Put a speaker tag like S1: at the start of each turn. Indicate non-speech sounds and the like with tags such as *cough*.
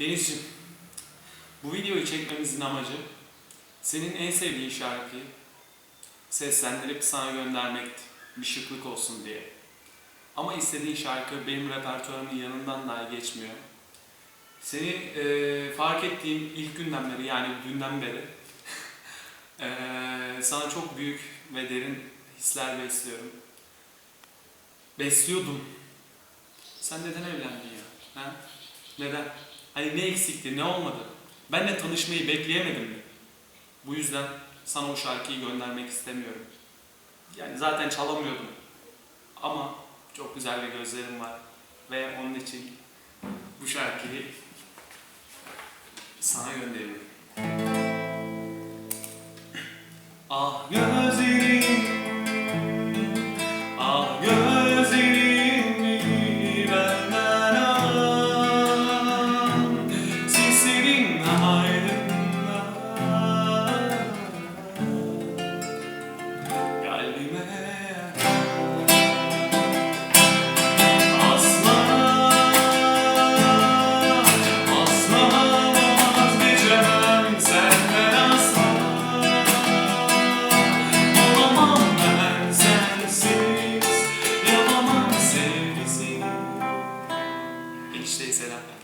S1: Denizciğim, bu videoyu çekmemizin amacı senin en sevdiğin şarkıyı seslendirip sana göndermekti. Bir şıklık olsun diye. Ama istediğin şarkı benim repertuarımın yanından dahi geçmiyor. Seni e, fark ettiğim ilk günden beri yani dünden beri *laughs* e, sana çok büyük ve derin hisler besliyorum. Besliyordum. Sen neden evlendin ya? Ha? Neden? Hani ne eksikti, ne olmadı? Benle tanışmayı bekleyemedim mi? Bu yüzden sana o şarkıyı göndermek istemiyorum. Yani zaten çalamıyordum. Ama çok güzel bir gözlerim var. Ve onun için bu şarkıyı sana gönderiyorum. Ah gözlerim reach they set up.